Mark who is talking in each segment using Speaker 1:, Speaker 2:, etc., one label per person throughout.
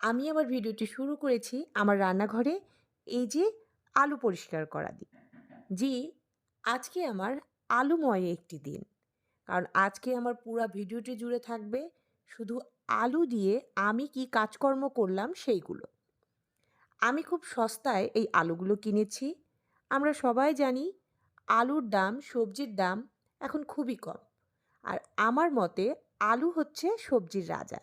Speaker 1: আমি আমার ভিডিওটি শুরু করেছি আমার রান্নাঘরে, এই যে আলু পরিষ্কার করা দিন। জি, আজকে আমার আলুময় একটি দিন। কারণ আজকে আমার পুরো ভিডিওটি জুড়ে থাকবে শুধু আলু দিয়ে আমি কি কাজকর্ম করলাম সেইগুলো। আমি খুব সস্তায় এই আলুগুলো কিনেছি। আমরা সবাই জানি আলুর দাম, সবজির দাম এখন খুবই কম। আর আমার মতে আলু হচ্ছে সবজির রাজা।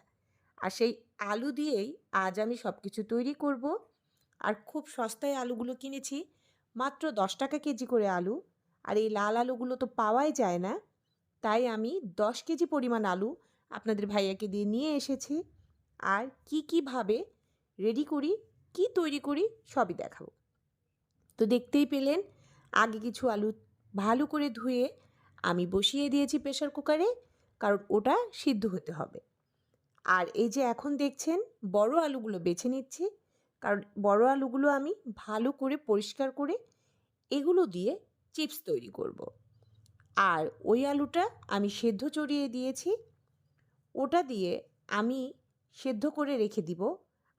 Speaker 1: আর সেই আলু দিয়েই আজ আমি সব কিছু তৈরি করব। আর খুব সস্তায় আলুগুলো কিনেছি, মাত্র দশ টাকা কেজি করে আলু। আর এই লাল আলুগুলো তো পাওয়াই যায় না। তাই আমি দশ কেজি পরিমাণ আলু আপনাদের ভাইয়াকে দিয়ে নিয়ে এসেছি। আর কি কীভাবে রেডি করি, কি তৈরি করি সবই দেখাবো। তো দেখতেই পেলেন, আগে কিছু আলু ভালো করে ধুয়ে আমি বসিয়ে দিয়েছি প্রেশার কুকারে কারণ ওটা সিদ্ধ হতে হবে। আর এই যে এখন দেখছেন, বড় আলুগুলো বেছে নিচ্ছি। কারণ বড় আলুগুলো আমি ভালো করে পরিষ্কার করে এগুলো দিয়ে চিপস তৈরি করব। আর ওই আলুটা আমি সেদ্ধ চড়িয়ে দিয়েছি। ওটা দিয়ে আমি সেদ্ধ করে রেখে দিব।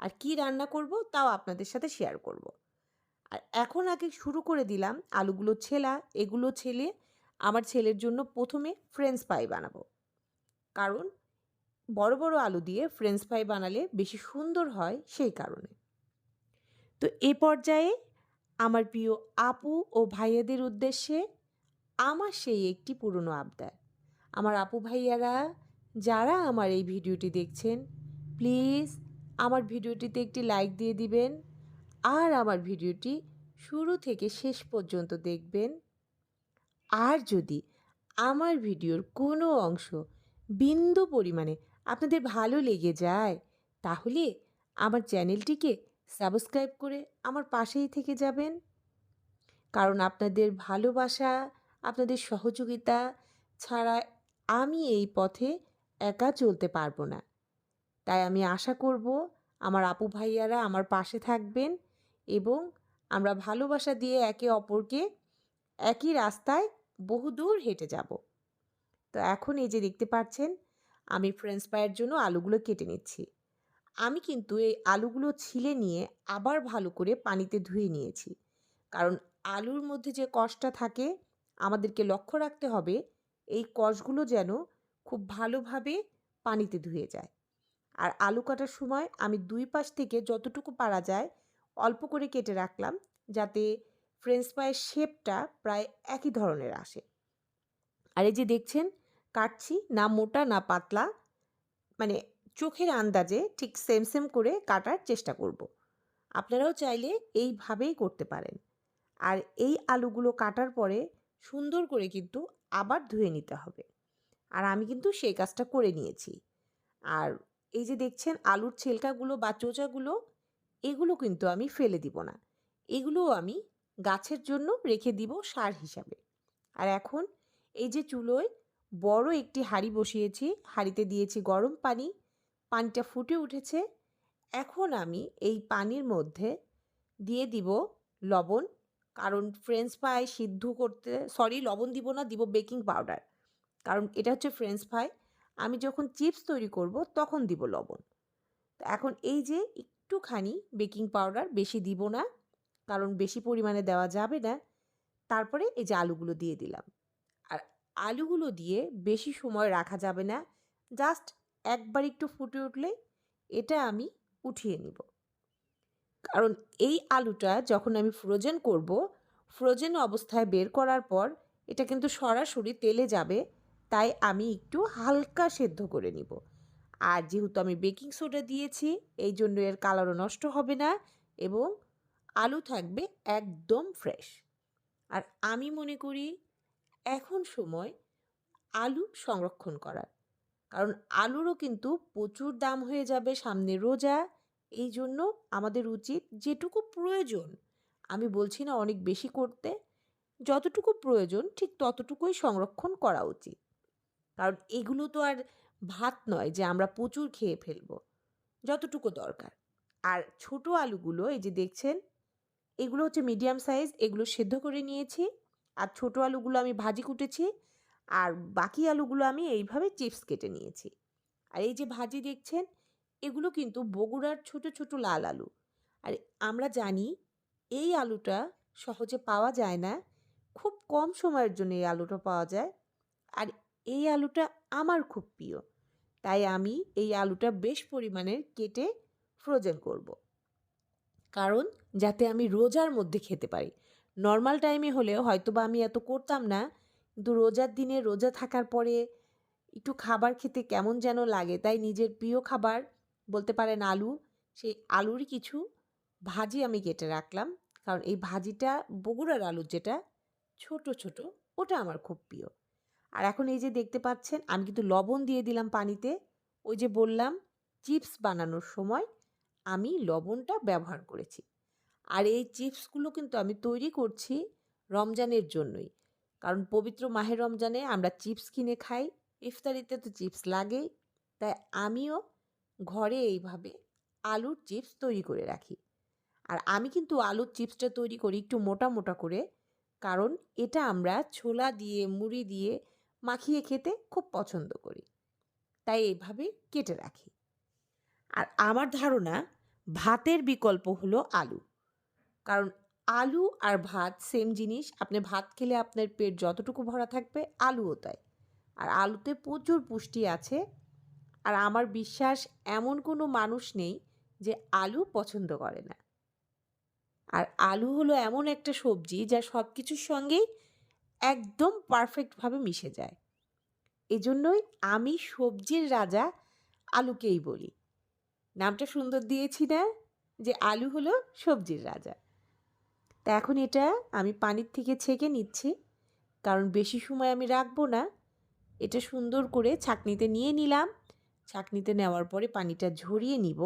Speaker 1: আর কি রান্না করব তাও আপনাদের সাথে শেয়ার করব। আর এখন আগে শুরু করে দিলাম আলুগুলো ছেলা। এগুলো ছেলে আমার ছেলের জন্য প্রথমে ফ্রেঞ্চ ফ্রাই বানাবো। কারণ বড় বড় আলু দিয়ে ফ্রেঞ্চ ফ্রাই বানালে বেশি সুন্দর হয় সেই কারণে। তো এ পর্যায়ে আমার প্রিয় আপু ও ভাইয়াদের উদ্দেশ্যে আমার সেই একটি পুরনো আবদার। আমার আপু ভাইয়ারা, যারা আমার এই ভিডিওটি দেখছেন প্লিজ আমার ভিডিওটিতে একটি লাইক দিয়ে দিবেন আর আমার ভিডিওটি শুরু থেকে শেষ পর্যন্ত দেখবেন। আর যদি আমার ভিডিওর কোনো অংশ বিন্দু পরিমাণে আপনাদের ভালো লেগে যায়, তাহলে আমার চ্যানেলটিকে সাবস্ক্রাইব করে আমার পাশেই থেকে যাবেন। কারণ আপনাদের ভালোবাসা, আপনাদের সহযোগিতা ছাড়া আমি এই পথে একা চলতে পারব না। তাই আমি আশা করব আমার আপু ভাইয়ারা আমার পাশে থাকবেন এবং আমরা ভালোবাসা দিয়ে একে অপরকে একই রাস্তায় বহুদূর হেঁটে যাব। তো এখন এই যে দেখতে পাচ্ছেন আমি ফ্রেঞ্চ ফ্রাইয়ের জন্য আলুগুলো কেটে নিচ্ছি। আমি কিন্তু এই আলুগুলো ছিলে নিয়ে আবার ভালো করে পানিতে ধুয়ে নিয়েছি। কারণ আলুর মধ্যে যে কষটা থাকে, আমাদেরকে লক্ষ্য রাখতে হবে এই কষগুলো যেন খুব ভালোভাবে পানিতে ধুয়ে যায়। আর আলু কাটার সময় আমি দুই পাশ থেকে যতটুকু পারা যায় অল্প করে কেটে রাখলাম যাতে ফ্রেঞ্চ ফ্রাইয়ের শেপটা প্রায় একই ধরনের আসে। আর এই যে দেখছেন কাটছি, না মোটা, না পাতলা। মানে চোখের আন্দাজে ঠিক সেম সেম করে কাটার চেষ্টা করব। আপনারাও চাইলে এইভাবেই করতে পারেন। আর এই আলুগুলো কাটার পরে সুন্দর করে কিন্তু আবার ধুয়ে নিতে হবে। আর আমি কিন্তু সেই কাজটা করে নিয়েছি। আর এই যে দেখছেন আলুর ছেলকাগুলো বা চোচাগুলো, এগুলো কিন্তু আমি ফেলে দিব না। এগুলোও আমি গাছের জন্য রেখে দিব সার হিসাবে। আর এখন এই যে চুলোয় বড় একটি হাঁড়ি বসিয়েছি, হাঁড়িতে দিয়েছি গরম পানি, পানিটা ফুটে উঠেছে। এখন আমি এই পানির মধ্যে দিয়ে দিব লবণ, কারণ ফ্রেঞ্চ ফ্রাই সিদ্ধ করতে সরি লবণ দিব না, দিব বেকিং পাউডার কারণ এটা হচ্ছে ফ্রেঞ্চ ফ্রাই আমি যখন চিপস তৈরি করব, তখন দিব লবণ। তো এখন এই যে একটুখানি বেকিং পাউডার বেশি দিব না, কারণ বেশি পরিমাণে দেওয়া যাবে না। তারপরে এই যে আলুগুলো দিয়ে দিলাম। আলুগুলো দিয়ে বেশি সময় রাখা যাবে না। জাস্ট একবার একটু ফুটে উঠলে এটা আমি উঠিয়ে নিব। কারণ এই আলুটা যখন আমি ফ্রোজেন করব, ফ্রোজেন অবস্থায় বের করার পর এটা কিন্তু সরাসরি তেলে যাবে, তাই আমি একটু হালকা সেদ্ধ করে নিব। আর যেহেতু আমি বেকিং সোডা দিয়েছি, এই জন্য এর কালারও নষ্ট হবে না এবং আলু থাকবে একদম ফ্রেশ। আর আমি মনে করি এখন সময় আলু সংরক্ষণ করার। কারণ আলুরও কিন্তু প্রচুর দাম হয়ে যাবে সামনে রোজা। এই জন্য আমাদের উচিত যেটুকু প্রয়োজন, আমি বলছি না অনেক বেশি করতে, যতটুকু প্রয়োজন ঠিক ততটুকুই সংরক্ষণ করা উচিত। কারণ এগুলো তো আর ভাত নয় যে আমরা প্রচুর খেয়ে ফেলব, যতটুকু দরকার। আর ছোট আলুগুলো, এই যে দেখছেন, এগুলো হচ্ছে মিডিয়াম সাইজ এগুলো সেদ্ধ করে নিয়েছি। আর ছোট আলুগুলো আমি ভাজি কুটেছি, আর বাকি আলুগুলো আমি এইভাবে চিপস কেটে নিয়েছি। আর এই যে ভাজি দেখছেন, এগুলো কিন্তু বগুড়ার ছোট ছোট লাল আলু। আর আমরা জানি এই আলুটা সহজে পাওয়া যায় না, খুব কম সময়ের জন্য এই আলুটা পাওয়া যায়। আর এই আলুটা আমার খুব প্রিয়, তাই আমি এই আলুটা বেশ পরিমাণের কেটে ফ্রোজেন করব। কারণ যাতে আমি রোজার মধ্যে খেতে পারি। নর্মাল টাইমে হলেও হয়তো বা আমি এত করতাম না, কিন্তু রোজার দিনে রোজা থাকার পরে একটু খাবার খেতে কেমন যেন লাগে। তাই নিজের প্রিয় খাবার বলতে পারেন আলু, সেই আলুর কিছু ভাজি আমি কেটে রাখলাম। কারণ এই ভাজিটা, বগুড়ার আলুর যেটা, ছোট ছোট, ওটা আমার খুব প্রিয়। আর এখন এই যে দেখতে পাচ্ছেন, আমি কিন্তু লবণ দিয়ে দিলাম পানিতে। ওই যে বললাম, চিপস বানানোর সময় আমি লবণটা ব্যবহার করেছি। আর এই চিপসগুলো কিন্তু আমি তৈরি করছি রমজানের জন্যই। কারণ পবিত্র মাহে রমজানে আমরা চিপস কিনে খাই, ইফতারিতে তো চিপস লাগেই। তাই আমিও ঘরে এইভাবে আলুর চিপস তৈরি করে রাখি। আর আমি কিন্তু আলুর চিপসটা তৈরি করি একটু মোটা মোটা করে, কারণ এটা আমরা ছোলা দিয়ে, মুড়ি দিয়ে মাখিয়ে খেতে খুব পছন্দ করি। তাই এইভাবে কেটে রাখি। আর আমার ধারণা, ভাতের বিকল্প হলো আলু। কারণ আলু আর ভাত সেম জিনিস। আপনি ভাত খেলে আপনার পেট যতটুকু ভরা থাকবে, আলুও তাই। আর আলুতে প্রচুর পুষ্টি আছে। আর আমার বিশ্বাস, এমন কোনো মানুষ নেই যে আলু পছন্দ করে না। আর আলু হলো এমন একটা সবজি যা সব কিছুর সঙ্গেই একদম পারফেক্টভাবে মিশে যায়। এজন্যই আমি সবজির রাজা আলুকেই বলি। নামটা সুন্দর দিয়েছি না? যে আলু হলো সবজির রাজা। তা এখন এটা আমি পানির থেকে ছেঁকে নিচ্ছি। কারণ বেশি সময় আমি রাখব না। এটা সুন্দর করে ছাকনিতে নিয়ে নিলাম। ছাকনিতে নেওয়ার পরে পানিটা ঝরিয়ে নিব।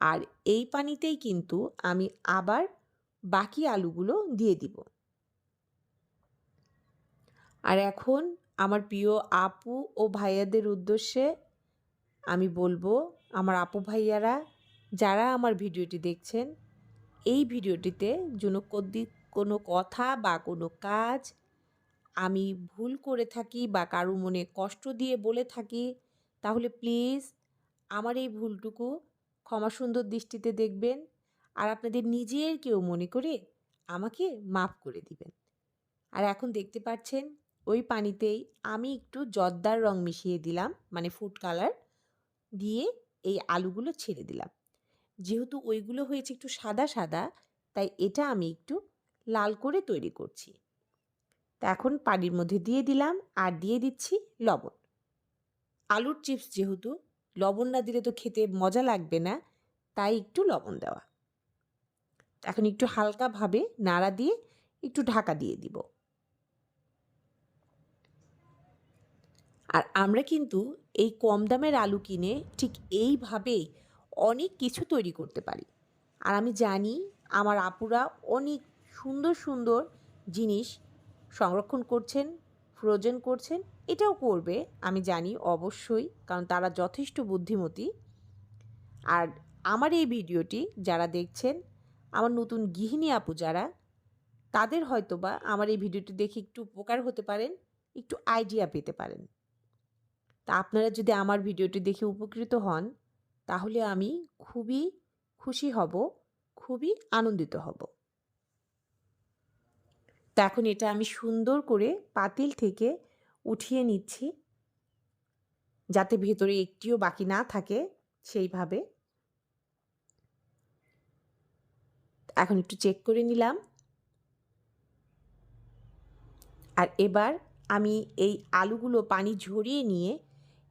Speaker 1: আর এই পানিতেই কিন্তু আমি আবার বাকি আলুগুলো দিয়ে দিব। আর এখন আমার প্রিয় আপু ও ভাইয়াদের উদ্দেশ্যে আমি বলব, আমার আপু ভাইয়ারা, যারা আমার ভিডিওটি দেখছেন এই ভিডিওটিতে যেন কোনো কথা বা কোনো কাজ আমি ভুল করে থাকি বা কারও মনে কষ্ট দিয়ে বলে থাকি, তাহলে প্লিজ আমার এই ভুলটুকু ক্ষমা সুন্দর দৃষ্টিতে দেখবেন আর আপনাদের নিজের কেউ মনে করে আমাকে মাফ করে দিবেন। আর এখন দেখতে পাচ্ছেন, ওই পানিতেই আমি একটু জর্দার রং মিশিয়ে দিলাম মানে ফুড কালার দিয়ে এই আলুগুলো ছেড়ে দিলাম। যেহেতু ওইগুলো হয়েছে একটু সাদা সাদা, তাই এটা আমি একটু লাল করে তৈরি করছি। তা এখন পানির মধ্যে দিয়ে দিলাম আর দিয়ে দিচ্ছি লবণ। আলুর চিপস যেহেতু, লবণ না দিলে তো খেতে মজা লাগবে না, তাই একটু লবণ দেওয়া। এখন একটু হালকাভাবে নাড়া দিয়ে একটু ঢাকা দিয়ে দিব। আর আমরা কিন্তু এই কম দামের আলু কিনে ঠিক এইভাবেই অনেক কিছু তৈরি করতে পারি। আর আমি জানি আমার আপুরা অনেক সুন্দর সুন্দর জিনিস সংরক্ষণ করছেন ফ্রোজেন করছেন, এটাও করবে, আমি জানি অবশ্যই, কারণ তারা যথেষ্ট বুদ্ধিমতী। আর আমার এই ভিডিওটি যারা দেখছেন, আমার নতুন গৃহিণী আপু যারা, তাদের হয়তো বা আমার এই ভিডিওটি দেখে একটু উপকার হতে পারেন, একটু আইডিয়া পেতে পারেন। তা আপনারা যদি আমার ভিডিওটি দেখে উপকৃত হন তাহলে আমি খুবই খুশি হব, খুবই আনন্দিত হব। তো এখন এটা আমি সুন্দর করে পাতিল থেকে উঠিয়ে নিচ্ছি, যাতে ভেতরে একটিও বাকি না থাকে সেইভাবে। এখন একটু চেক করে নিলাম। আর এবার আমি এই আলুগুলো পানি ঝরিয়ে নিয়ে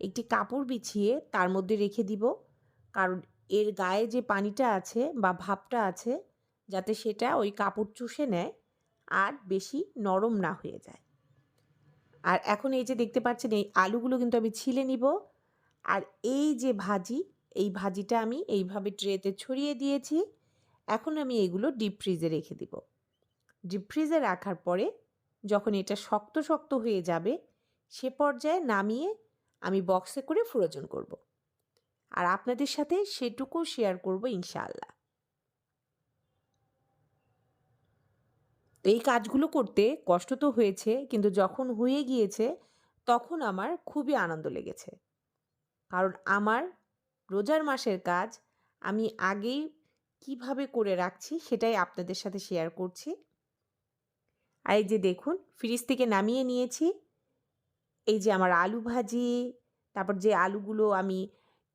Speaker 1: একটি কাপড় বিছিয়ে তার মধ্যে রেখে দিব। কারণ এর গায়ে যে পানিটা আছে বা ভাবটা আছে, যাতে সেটা ওই কাপড় চুষে নেয় আর বেশি নরম না হয়ে যায়। আর এখন এই যে দেখতে পাচ্ছেন, এই আলুগুলো কিন্তু আমি ছিলে নিব। আর এই যে ভাজি, এই ভাজিটা আমি এইভাবে ট্রেতে ছড়িয়ে দিয়েছি। এখন আমি এগুলো ডিপ ফ্রিজে রেখে দিব। ডিপ ফ্রিজে রাখার পরে যখন এটা শক্ত শক্ত হয়ে যাবে, সে পর্যায়ে নামিয়ে আমি বক্সে করে ফ্রোজন করব। আর আপনাদের সাথে সেটুকু শেয়ার করব ইনশাআল্লাহ। এই কাজগুলো করতে কষ্ট তো হয়েছে, কিন্তু যখন হয়ে গিয়েছে, তখন আমার খুবই আনন্দ লেগেছে। কারণ আমার রোজার মাসের কাজ আমি আগেই কীভাবে করে রাখছি সেটাই আপনাদের সাথে শেয়ার করছি। আর এই যে দেখুন ফ্রিজ থেকে নামিয়ে নিয়েছি। এই যে আমার আলু ভাজি, তারপর যে আলুগুলো আমি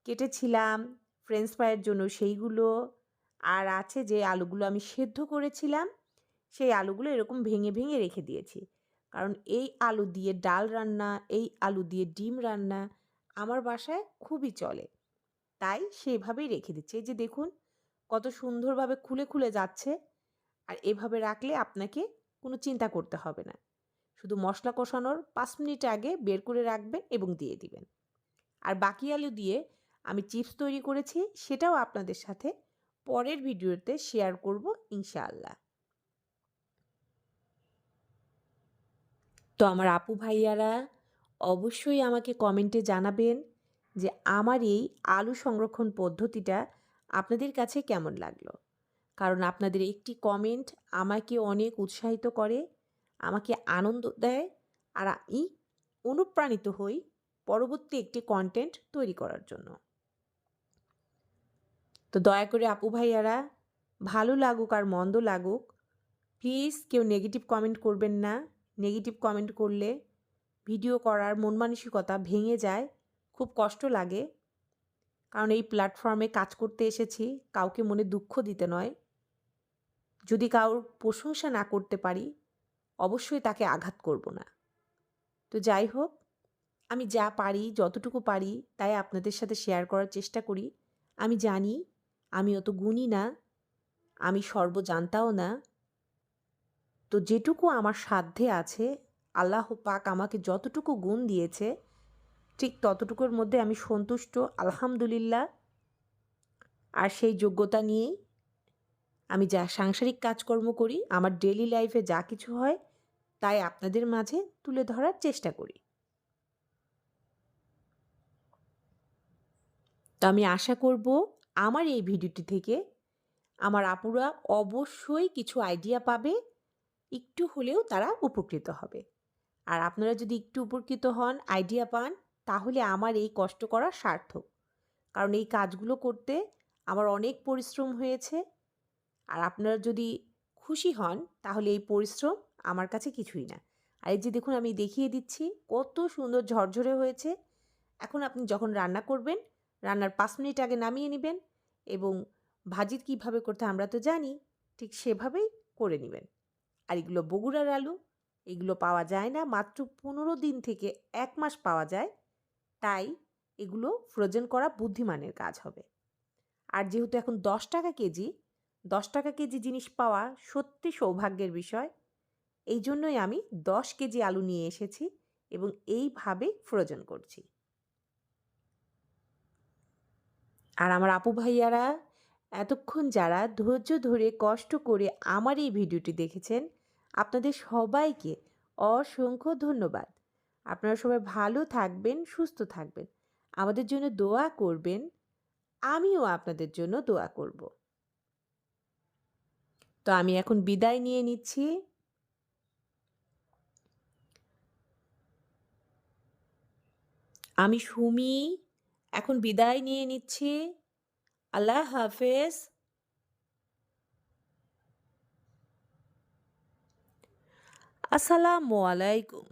Speaker 1: কেটেছিলাম ফ্রেঞ্চ ফ্রাইয়ের জন্য সেইগুলো। আর আছে যে আলুগুলো আমি সেদ্ধ করেছিলাম, সেই আলুগুলো এরকম ভেঙে ভেঙে রেখে দিয়েছি। কারণ এই আলু দিয়ে ডাল রান্না, এই আলু দিয়ে ডিম রান্না আমার বাসায় খুবই চলে। তাই সেভাবেই রেখে দিচ্ছি। যে দেখুন, কত সুন্দরভাবে খুলে খুলে যাচ্ছে। আর এভাবে রাখলে আপনাকে কোনো চিন্তা করতে হবে না। শুধু মশলা কষানোর পাঁচ মিনিট আগে বের করে রাখবেন এবং দিয়ে দিবেন। আর বাকি আলু দিয়ে আমি চিপস তৈরি করেছি, সেটাও আপনাদের সাথে পরের ভিডিওতে শেয়ার করব ইনশাআল্লাহ। তো আমার আপু ভাইয়ারা, অবশ্যই আমাকে কমেন্টে জানাবেন যে আমার এই আলু সংরক্ষণ পদ্ধতিটা আপনাদের কাছে কেমন লাগল? কারণ আপনাদের একটি কমেন্ট আমাকে অনেক উৎসাহিত করে, আমাকে আনন্দ দেয়, আর আমি অনুপ্রাণিত হই পরবর্তী একটি কন্টেন্ট তৈরি করার জন্য। তো দয়া করে আপু ভাইয়ারা, ভালো লাগুক আর মন্দ লাগুক প্লিজ কেউ নেগেটিভ কমেন্ট করবেন না। নেগেটিভ কমেন্ট করলে ভিডিও করার মন মানসিকতা ভেঙে যায়, খুব কষ্ট লাগে। কারণ এই প্ল্যাটফর্মে কাজ করতে এসেছি, কাউকে মনে দুঃখ দিতে নয়। যদি কারোর প্রশংসা না করতে পারি, অবশ্যই তাকে আঘাত করব না। তো যাই হোক, আমি যা পারি, যতটুকু পারি, তাই আপনাদের সাথে শেয়ার করার চেষ্টা করি। আমি জানি আমি অত গুণী না, আমি সর্বজান্তাও না। তো যেটুকু আমার সাধ্যে আছে, আল্লাহ পাক আমাকে যতটুকু গুণ দিয়েছে, ঠিক ততটুকুর মধ্যে আমি সন্তুষ্ট, আলহামদুলিল্লাহ। আর সেই যোগ্যতা নিয়েই আমি যা সাংসারিক কাজকর্ম করি, আমার ডেলি লাইফে যা কিছু হয়, তাই আপনাদের মাঝে তুলে ধরার চেষ্টা করি। তো আমি আশা করব আমার এই ভিডিওটি থেকে আমার আপুরা অবশ্যই কিছু আইডিয়া পাবে, একটু হলেও তারা উপকৃত হবে। আর আপনারা যদি একটু উপকৃত হন আইডিয়া পান, তাহলে আমার এই কষ্ট করা সার্থক। কারণ এই কাজগুলো করতে আমার অনেক পরিশ্রম হয়েছে। আর আপনারা যদি খুশি হন, তাহলে এই পরিশ্রম আমার কাছে কিছুই না। আর এই যে দেখুন, আমি দেখিয়ে দিচ্ছি, কত সুন্দর ঝরঝরে হয়েছে। এখন আপনি যখন রান্না করবেন, রান্নার পাঁচ মিনিট আগে নামিয়ে নেবেন। এবং ভাজির কীভাবে করতে আমরা তো জানি, ঠিক সেভাবেই করে নেবেন। আর এগুলো বগুড়ার আলু, এগুলো পাওয়া যায় না, মাত্র পনেরো দিন থেকে এক মাস পাওয়া যায়, তাই এগুলো ফ্রোজেন করা বুদ্ধিমানের কাজ হবে। আর যেহেতু এখন দশ টাকা কেজি, দশ টাকা কেজি জিনিস পাওয়া সত্যি সৌভাগ্যের বিষয়, এই জন্যই আমি দশ কেজি আলু নিয়ে এসেছি এবং এইভাবেই ফ্রোজেন করছি। আর আমার আপু ভাইয়ারা এতক্ষণ যারা ধৈর্য ধরে কষ্ট করে আমার এই ভিডিওটি দেখেছেন, আপনাদের সবাইকে অসংখ্য ধন্যবাদ। আপনারা সবাই ভালো থাকবেন, সুস্থ থাকবেন। আমাদের জন্য দোয়া করবেন, আমিও আপনাদের জন্য দোয়া করব। তো আমি এখন বিদায় নিয়ে নিচ্ছি। আমি সুমি এখন বিদায় নিয়ে নিচ্ছি। আল্লাহ হাফেজ। আসসালামু আলাইকুম।